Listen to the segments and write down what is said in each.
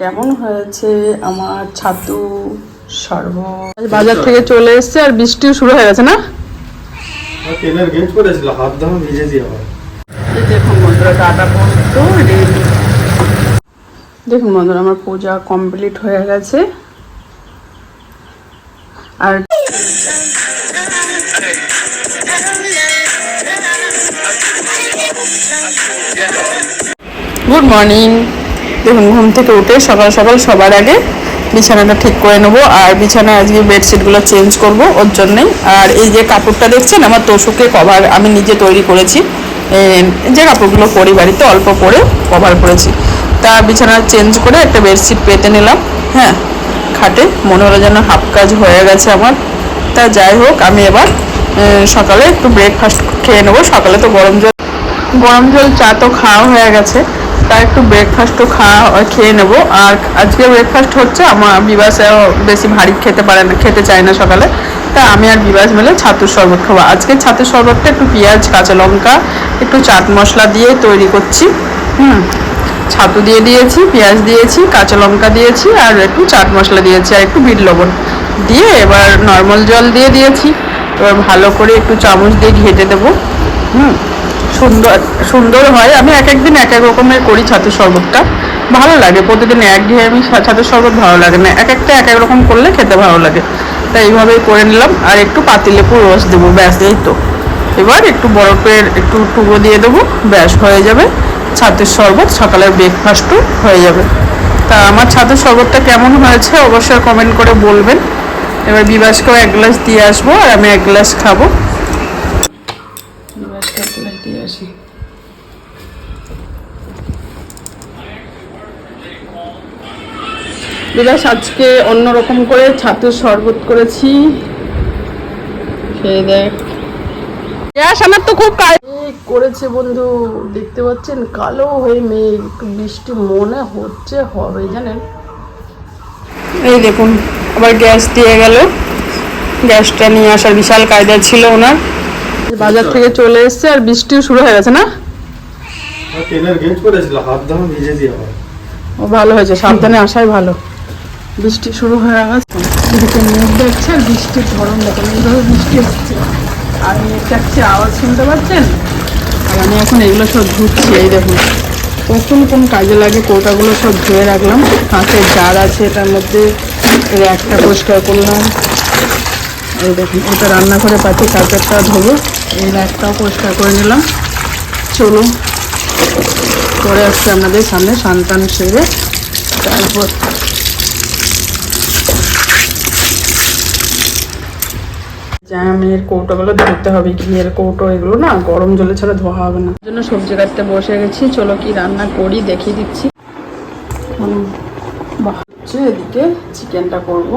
কেমন হয়েছে আমার ছাতু সর্ব? বাজার থেকে চলে এসেছে আর বৃষ্টিও শুরু হয়ে গেছে না? আর ট্রেনের গেট করেছিল হাত দাম ভিজে দিয়ে আবার দেখুন বন্ধুরা পোস্ত রেডি দেখুন বন্ধুরা আমার পূজা কমপ্লিট হয়ে গেছে। আর গুড মর্নিং দেখুন, ঘুম থেকে উঠে সকাল সকাল সবার আগে বিছানাটা ঠিক করে নেব আর বিছানায় আজকে বেডশিটগুলো চেঞ্জ করব ওর জন্যেই। আর এই যে কাপড়টা দেখছেন, আমার তোষকে কভার আমি নিজে তৈরি করেছি। যে কাপড়গুলো পরি বাড়িতে অল্প পরে কভার করেছি। তা বিছানা চেঞ্জ করে একটা বেডশিট পেতে নিলাম। হ্যাঁ খাটে। মনে হলো যেন হাফ কাজ হয়ে গেছে আমার। তা যাই হোক, আমি এবার সকালে একটু ব্রেকফাস্ট খেয়ে নেব। সকালে তো গরম জল গরম জল চা তো খাওয়া হয়ে গেছে। তা একটু ব্রেকফাস্টও খাওয়া খেয়ে নেব। আর আজকে ব্রেকফাস্ট হচ্ছে, আমার বিবাসেও বেশি ভারী খেতে পারে না, খেতে চায় না সকালে। তা আমি আর বিবাস মিলে ছাতুর শরবত খাব। আজকে ছাতুর শরবতটা একটু পেঁয়াজ, কাঁচা লঙ্কা, একটু চাট মশলা দিয়ে তৈরি করছি। হুম, ছাতু দিয়ে দিয়েছি, পেঁয়াজ দিয়েছি, কাঁচা লঙ্কা দিয়েছি, আর একটু চাট মশলা দিয়েছি, আর একটু বিট লবণ। দিয়ে এবার নর্মাল জল দিয়ে দিয়েছি। এবার ভালো করে একটু চামচ দিয়ে ঘেটে দেবো। হুম সুন্দর সুন্দর হয়। আমি এক একদিন এক এক রকমের করি ছাতুর শরবতটা ভালো লাগে, প্রতিদিন এক ঘেয়ে আমি ছাতুর শরবত ভালো লাগে না। এক একটা এক এক রকম করলে খেতে ভালো লাগে। তাই এইভাবেই করে নিলাম। আর একটু পাতিলেবুর রস দেবো, ব্যাস এই তো। এবার একটু বরফের একটু টুকরো দিয়ে দেবো, ব্যাস হয়ে যাবে। ছাতুর শরবত সকালের ব্রেকফাস্টও হয়ে যাবে। তা আমার ছাতুর শরবতটা কেমন হয়েছে অবশ্যই কমেন্ট করে বলবেন। এবার বিবাসকেও এক গ্লাস দিয়ে আসব আর আমি এক গ্লাস খাব বিবাসকে এক গ্লাস দিয়ে আসি বিলাস, আজকে অন্যরকম করে ছাতুর শরবত করেছি। খেয়ে দেখ। গ্যাস আমার তো খুব করেছে বন্ধু? দেখতে পাচ্ছেন, কালো হয়ে মেঘ, বৃষ্টি মনে হচ্ছে, হবে, জানেন? এই দেখুন, আবার গ্যাস দিয়ে গেল। গ্যাসটা নিয়ে আসার বিশাল কায়দা ছিল ওনার। বাজার থেকে চলে এসেছে আর বৃষ্টিও শুরু হয়ে গেছে না? আবার ও ভালো হয়েছে সাবধানে আসাই ভালো। বৃষ্টি শুরু হয়ে গেছে। এদিকে মেঘ দেখছে আর বৃষ্টির ধরন দেখেন এইভাবে বৃষ্টি হচ্ছে। আর মেঘ ডাকছে আওয়াজ শুনতে পাচ্ছেন? আর আমি এখন এগুলো সব ধুচ্ছি এই দেখুন। কখন কোন কাজে লাগে কৌটাগুলো সব ধুয়ে রাখলাম। কাঁচের জার আছে এটার মধ্যে একটা পরিষ্কার করলাম। এই দেখুন এটা রান্নাঘরে পাচ্ছি কাঁচেরটা ধোবো। এই একটাও পরিষ্কার করে নিলাম। চলুন করে আসছে আপনাদের সামনে সন্তান সেরে। তারপর জ্যামের কৌটোগুলো ধুতে হবে, ঘিয়ের কৌটো এগুলো না, গরম জলে ছাড়া ধোয়া হবে না। জন্য সবজি কাটতে বসে গেছি। চলো কি রান্না করি, দেখিয়ে দিচ্ছি। এদিকে চিকেনটা করব।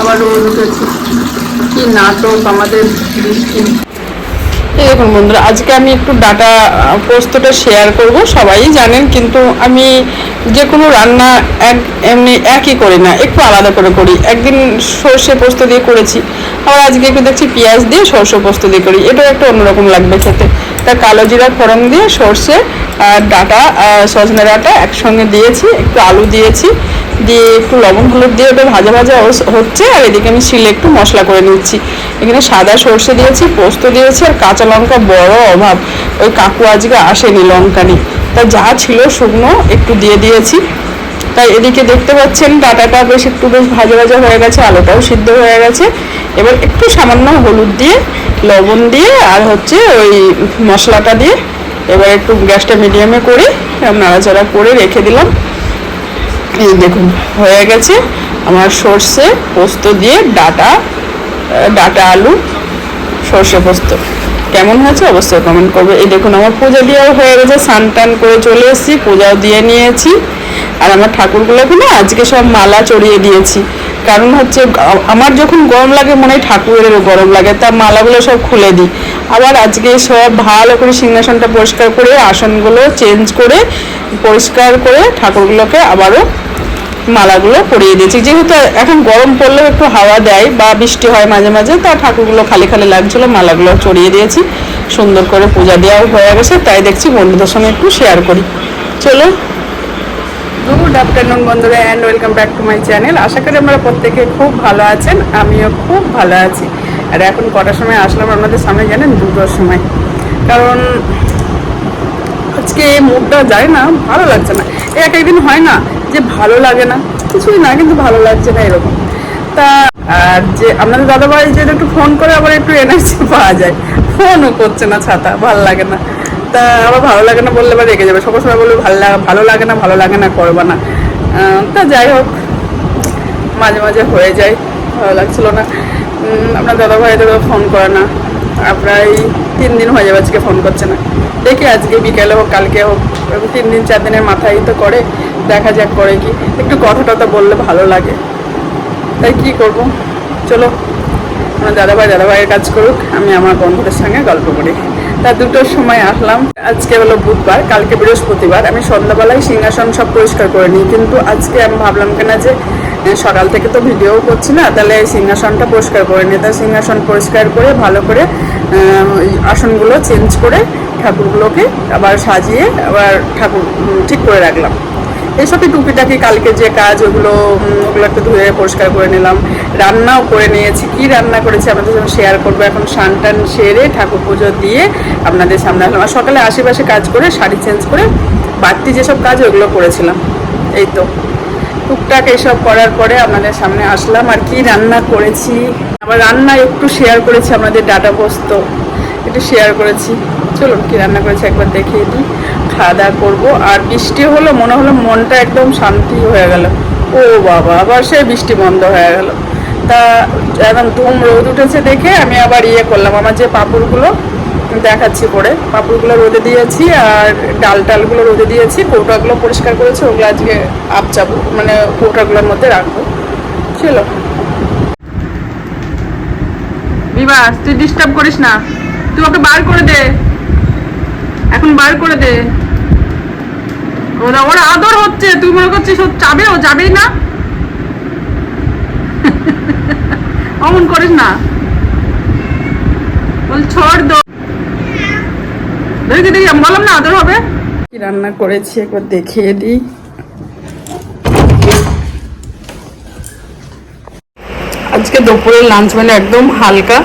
আবার রোজ উঠেছে। কি নাটক আমাদের বৃষ্টি। এই বন্ধুরা, আজকে আমি একটু ডাটা পোস্তটা শেয়ার করব, সবাই জানেন, কিন্তু আমি যে কোনো রান্না এক, এমনি একই করি না, একটু আলাদা করে করি। একদিন সর্ষে পোস্ত দিয়ে করেছি, আবার আজকে একটু দেখছি পেঁয়াজ দিয়ে সর্ষে পোস্ত দিয়ে করি, এটাও একটু অন্যরকম লাগবে খেতে। তা কালো জিরা ফোড়ন দিয়ে সর্ষে আর ডাটা সজনে ডাটা একসঙ্গে দিয়েছি, একটু আলু দিয়েছি, দিয়ে একটু লবণ হলুদ দিয়ে ওটা ভাজা ভাজা হচ্ছে, আর এদিকে আমি শিলে একটু মশলা করে নিচ্ছি। এখানে সাদা সর্ষে দিয়েছি, পোস্ত দিয়েছি, আর কাঁচা লঙ্কা বড় অভাব, ওই কাকু আজকে আসেনি লঙ্কা নিয়ে। তা যা ছিল শুকনো একটু দিয়ে দিয়েছি। তাই এদিকে দেখতে পাচ্ছেন ডাটাটা বেশ একটু বেশ ভাজা ভাজা হয়ে গেছে, আলুটাও সিদ্ধ হয়ে গেছে। এবার একটু সামান্য হলুদ দিয়ে, লবণ দিয়ে, আর হচ্ছে ওই মশলাটা দিয়ে এবার একটু গ্যাসটা মিডিয়ামে করে নাড়াচাড়া করে রেখে দিলাম। এই দেখুন, হয়ে গেছে আমার সর্ষে পোস্ত দিয়ে ডাটা ডাটা আলু, সর্ষে পোস্ত। কেমন হয়েছে অবশ্যই কমেন্ট করবে। এই দেখুন, আমার পূজা দেওয়াও হয়ে গেছে, স্নান টান করে চলে এসেছি, পূজাও দিয়ে নিয়েছি। আর আমার ঠাকুরগুলোকে না আজকে সব মালা চড়িয়ে দিয়েছি। কারণ হচ্ছে আমার যখন গরম লাগে মনে হয় ঠাকুরেরও গরম লাগে, তা মালাগুলো সব খুলে দিই। আবার আজকে সব ভালো করে সিংহাসনটা পরিষ্কার করে, আসনগুলো চেঞ্জ করে, পরিষ্কার করে ঠাকুরগুলোকে আবারও মালাগুলো পরিয়ে দিয়েছি। যেহেতু এখন গরম পড়লেও একটু হাওয়া দেয় বা বৃষ্টি হয় মাঝে মাঝে, তা ঠাকুরগুলো খালি খালি লাগছিল, মালাগুলো চড়িয়ে দিয়েছি। সুন্দর করে পূজা দেওয়াও হয়ে গেছে, তাই দেখছি বন্ধুদের সঙ্গে একটু শেয়ার করি। চলো। গুড আফটারনুন বন্ধুরা and welcome back to my channel আশা করি আপনারা প্রত্যেকে খুব ভালো আছেন, আমিও খুব ভালো আছি। আর এখন কটার সময় আসলাম আপনাদের সামনে, জানেন, দুটোর সময়। কারণ আজকে মুডটা যায় না, ভালো লাগছে না। এক একদিন হয় না যে ভালো লাগে না, কিছুই না, কিন্তু ভালো লাগছে না এরকম। তা, আর যে আপনাদের দাদাভাই যে একটু ফোন করে আবার একটু এনার্জি পাওয়া যায়। ফোনও করছে না ছাতা, ভালো লাগে না। তা, আবার ভালো লাগে না বললে আবার রেগে যাবে। সকাল সময় বলবে, ভালো লাগে ভালো লাগে না, ভালো লাগে না, করবা না। তা যাই হোক, মাঝে মাঝে হয়ে যায়, ভালো লাগছিল না। আপনার দাদাভাই তো ফোন করে না। প্রায় তিন দিন হয়ে যাবে আজকে ফোন করছে না। দেখি আজকে বিকেলে হোক, কালকে হোক তিন দিন, চার দিনের মাথায় তো করে, দেখা যাক করে কি। একটু কথা টথা বললে ভালো লাগে। তাই কি করব? চলো, আমার দাদাভাই দাদাভাইয়ের কাজ করুক, আমি আমার বন্ধুদের সঙ্গে গল্প করি। তা দুটোর সময় আসলাম। আজকে হলো বুধবার, কালকে বৃহস্পতিবার। আমি সন্ধ্যাবেলায় সিংহাসন সব পরিষ্কার করে নিই, কিন্তু আজকে আমি ভাবলাম কেনা যে সকাল থেকে তো ভিডিও করছি না, তাহলে সিংহাসনটা পরিষ্কার করে নিই তা সিংহাসন পরিষ্কার করে ভালো করে আসনগুলো চেঞ্জ করে ঠাকুরগুলোকে আবার সাজিয়ে আবার ঠাকুর ঠিক করে রাখলাম। এইসবই টুকিটাকি কালকে যে কাজ, ওগুলো ওগুলো একটু ধুয়ে পরিষ্কার করে নিলাম। রান্নাও করে নিয়েছি। কি রান্না করেছি আপনাদের সাথে শেয়ার করব। এখন স্নান টান সেরে ঠাকুর পুজো দিয়ে আপনাদের সামনে আসলাম। আর সকালে আশেপাশে কাজ করে, শাড়ি চেঞ্জ করে বাড়তি যেসব কাজ, ওগুলো করেছিলাম। এই তো। টুকটাক এসব করার পরে আপনাদের সামনে আসলাম আর কি রান্না করেছি। আবার রান্না একটু শেয়ার করেছি আমাদের ডাটা পোস্ত একটু শেয়ার করেছি। চলুন কি রান্না করেছি একবার দেখিয়ে দিই। খাওয়া দাওয়া করব। আর বৃষ্টি হলো, মনে হলো মনটা একদম শান্তি হয়ে গেল। ও বাবা, আবার সে বৃষ্টি বন্ধ হয়ে গেল। তা একদম ধুম রোদ উঠেছে দেখে আমি আবার ইয়ে করলাম। আমার যে পাঁপড়গুলো দেখাচ্ছি পরে। পাঁপড়গুলো রোদে দিয়েছি আর ডাল টালগুলো রোদে দিয়েছি। কৌটাগুলো পরিষ্কার করেছি, ওগুলো আজকে আপচাবো মানে কৌটাগুলোর মধ্যে রাখব। চলো বিবাস তুই ডিস্টার্ব করিস না। তুই ওকে বার করে দে। এখন বার করে দে। ওরা ওরা আদর হচ্ছে, তুই মনে করছিস ও যাবে ও যাবেই না? অমন করিস না। বল, ছড় দো। দেখি দেখি, আমি বললাম না, আদর হবে। কি রান্না করেছি, একবার দেখিয়ে দিই। আজকে দুপুরের লাঞ্চ মানে একদম হালকা।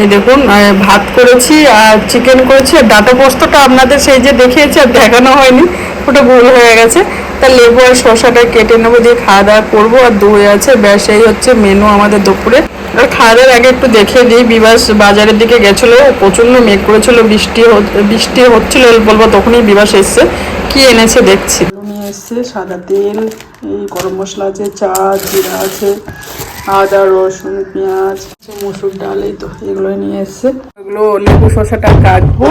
এই দেখুন ভাত করেছি আর চিকেন করেছি, আর ডাটা পোস্তটা আপনাদের সেই যে দেখিয়েছি, আর দেখানো হয়নি, ওটা ভুল হয়ে গেছে। তা লেবু আর শসাটা কেটে নেব, দিয়ে খাওয়া দাওয়া করব, আর দই আছে। ব্যাস, এই হচ্ছে মেনু আমাদের দুপুরে। আর খাওয়া দাওয়ার আগে একটু দেখে দিই বিবাস বাজারের দিকে গেছিল প্রচণ্ড মেঘ করেছিল বৃষ্টি বৃষ্টি হচ্ছিল বলব তখনই বিবাস এসছে কি এনেছে দেখছি। নিয়ে এসছে সাদা তেল এই গরম মশলা আছে চা জিরা আছে আদা রসুন পেঁয়াজ মসুর ডাল এই তো এগুলো নিয়ে এসছে। এগুলো লেবু শসাটা কাটবো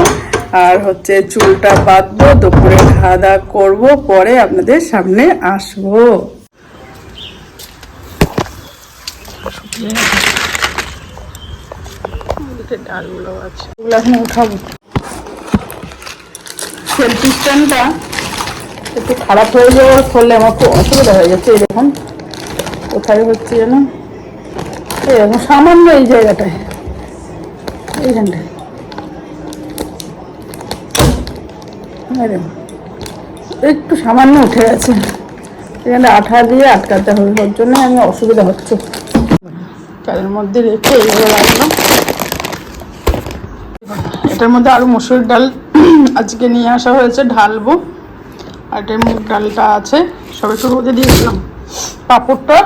আর হচ্ছে চুলটা বাঁধবো দুপুরে খাওয়া দাওয়া করব পরে আপনাদের সামনে আসব। একটু খারাপ হয়ে যাওয়ার ফলে আমার খুব অসুবিধা হয়ে যাচ্ছে দেখুন। কোথায় হচ্ছে যেন? দেখুন, সামান্য এই জায়গাটায়। একটু সামান্য উঠে গেছে। এখানে আঠা দিয়ে আটকাতে হবে, ওর জন্য আমি অসুবিধা হচ্ছে। তাদের মধ্যে রেখে রাখলাম এটার মধ্যে আরও মসুর ডাল আজকে নিয়ে আসা হয়েছে, ঢালবো। আর এটার মুগ ডালটা আছে, সবে শুরু হতে দিয়েছিলাম পাঁপড়টা।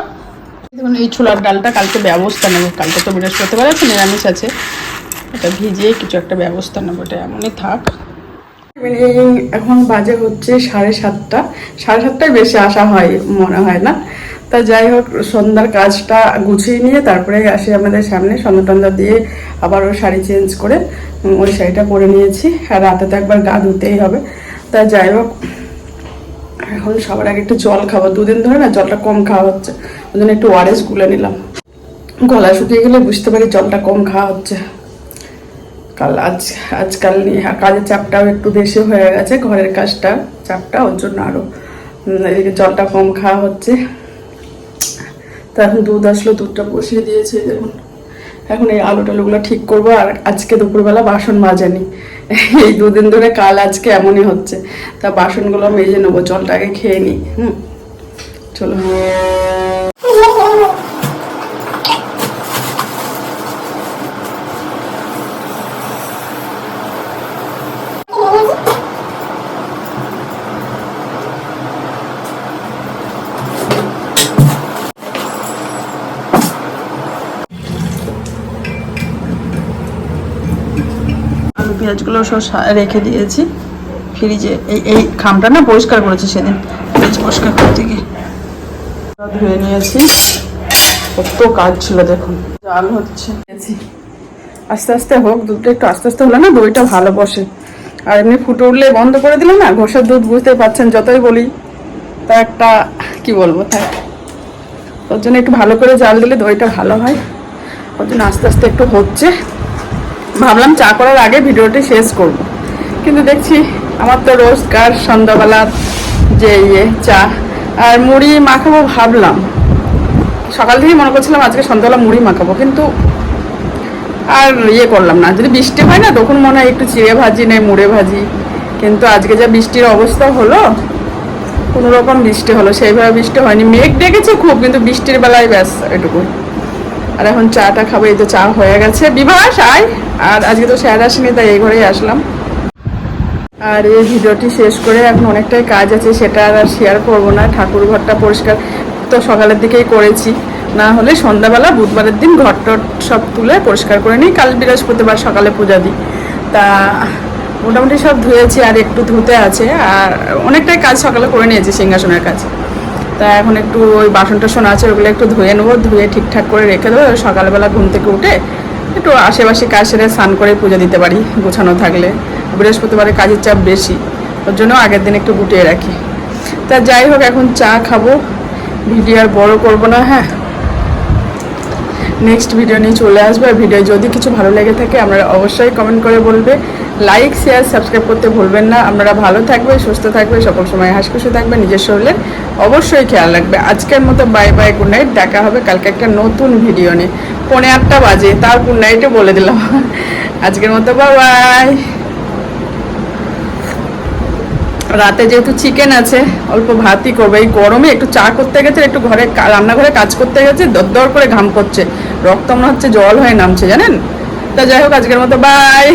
দেখুন, এই ছোলার ডালটা কালকে ব্যবস্থা নেব। কালকে তো বৃহস্পতিবার আছে, নিরামিষ আছে। এটা ভিজিয়ে কিছু একটা ব্যবস্থা নেব, এটা এমনই থাক। ইভিনিং এখন বাজে হচ্ছে সাড়ে সাতটা। সাড়ে সাতটায় বেশি আসা হয়, মনে হয় না। তা যাই হোক, সন্ধ্যার কাজটা গুছিয়ে নিয়ে তারপরে আসি আমাদের সামনে সন্ধ্যা টন্ধা দিয়ে আবার ওই শাড়ি চেঞ্জ করে ওই শাড়িটা পরে নিয়েছি। আর রাতে তো একবার গা ধুতেই হবে। তা যাই হোক, এখন সবার আগে একটু জল খাব। দুদিন ধরে না জলটা কম খাওয়া হচ্ছে, ওই জন্য একটু ওয়ারেস গুলে নিলাম। গলা শুকিয়ে গেলে বুঝতে পারি জলটা কম খাওয়া হচ্ছে। কাল আজ, আজকাল নিয়ে কাজের চাপটাও একটু বেশি হয়ে গেছে, ঘরের কাজটা, চাপটা ওর জন্য আরও এদিকে জলটা কম খাওয়া হচ্ছে। এখন দুধ আসলো, দুধটা বসিয়ে দিয়েছে, দেখুন। এখন এই আলো টালোগুলো ঠিক করব, আর আজকে দুপুরবেলা বাসন মাজানি। এই দুদিন ধরে কাল আজকে এমনই হচ্ছে। তা বাসনগুলো মেজে নেব জলটাকে খেয়ে নিই হুম। চলো। পেঁয়াজগুলো সব রেখে দিয়েছি। ফ্রিজে এই এই খামটা না পরিষ্কার করেছি সেদিন। ফ্রিজ পরিষ্কার করতে গিয়ে। ধুয়ে নিয়েছি। কত কাজ ছিল দেখুন। জাল হচ্ছে। আস্তে আস্তে হোক, দুধটা একটু আস্তে আস্তে হলে না দইটা ভালো বসে। আর এমনি ফুটে উঠলে বন্ধ করে দিলে না ঘষের দুধ বুঝতে পারছেন, যতই বলি, তা একটা, কি বলব তাই ওর জন্য একটু ভালো করে জাল দিলে দইটা ভালো হয়। ওর জন্য আস্তে আস্তে একটু হচ্ছে। ভাবলাম চা করার আগে ভিডিওটি শেষ করব। কিন্তু দেখছি আমার তো রোজকার সন্ধ্যাবেলা যে ইয়ে চা আর মুড়ি মাখাবো ভাবলাম। সকাল থেকেই মনে করছিলাম আজকে সন্ধ্যাবেলা মুড়ি মাখাবো, কিন্তু আর ইয়ে করলাম না। যদি বৃষ্টি হয় না, তখন মনে হয় একটু চিড়ে ভাজি নেই, মুড়ে ভাজি। কিন্তু আজকে যা বৃষ্টির অবস্থা হলো, কোনো রকম বৃষ্টি হলো। সেইভাবে বৃষ্টি হয়নি। মেঘ ডেকেছে খুব, কিন্তু বৃষ্টির বেলায় ব্যাস এটুকু আর এখন চাটা খাব, এই তো চা হয়ে গেছে। বিভাস, আয়। আর আজকে তো স্যার আসেনি, তাই এই ঘরেই আসলাম। আর এই ভিডিওটি শেষ করে এখন অনেকটাই কাজ আছে, সেটা আর শেয়ার করব না। ঠাকুর ঘরটা পরিষ্কার তো সকালের দিকেই করেছি। না হলে সন্ধ্যাবেলা, বুধবারের দিন ঘর সব তুলে পরিষ্কার করে নিই। কাল বৃহস্পতিবার সকালে পূজা দিই। তা মোটামুটি সব ধুয়েছি, আর একটু ধুতে আছে। আর অনেকটাই কাজ সকালে করে নিয়েছি সিংহাসনের কাজ। তা এখন একটু ওই বাসন টাসন আছে, ওগুলো একটু ধুয়ে নেব, ধুয়ে ঠিকঠাক করে রেখে দেবো। সকালবেলা ঘুম থেকে উঠে একটু আশেপাশে কাজ সেরে স্নান করে পুজো দিতে পারি, গোছানো থাকলে। বৃহস্পতিবারে কাজের চাপ বেশি, ওর জন্য আগের দিন একটু গুটিয়ে রাখি। তা যাই হোক, এখন চা খাব, ভিডিও আর বড়ো করব না হ্যাঁ। নেক্সট ভিডিও নিয়ে চলে আসবে। আর ভিডিও যদি কিছু ভালো লেগে থাকে আপনারা অবশ্যই কমেন্ট করে বলবে। লাইক শেয়ার সাবস্ক্রাইব করতে ভুলবেন না। আপনারা ভালো থাকবে, সুস্থ থাকবে, সকল সময় হাসখুশি থাকবে, নিজের শরীরের অবশ্যই খেয়াল রাখবে। আজকের মতো বাই বাই গুড নাইট দেখা হবে কালকে একটা নতুন ভিডিও নিয়ে। পৌনে আটটা বাজে তার গুড নাইটে বলে দিলাম। আজকের মতো বাই বাই রাতে যেহেতু চিকেন আছে, অল্প ভাতই করবে। এই গরমে একটু চা করতে গেছে, একটু ঘরে রান্নাঘরে কাজ করতে গেছে দর দর করে ঘাম করছে। রক্ত মনে হচ্ছে জল হয়ে নামছে জানেন? তা যাই হোক আজকের মতো বাই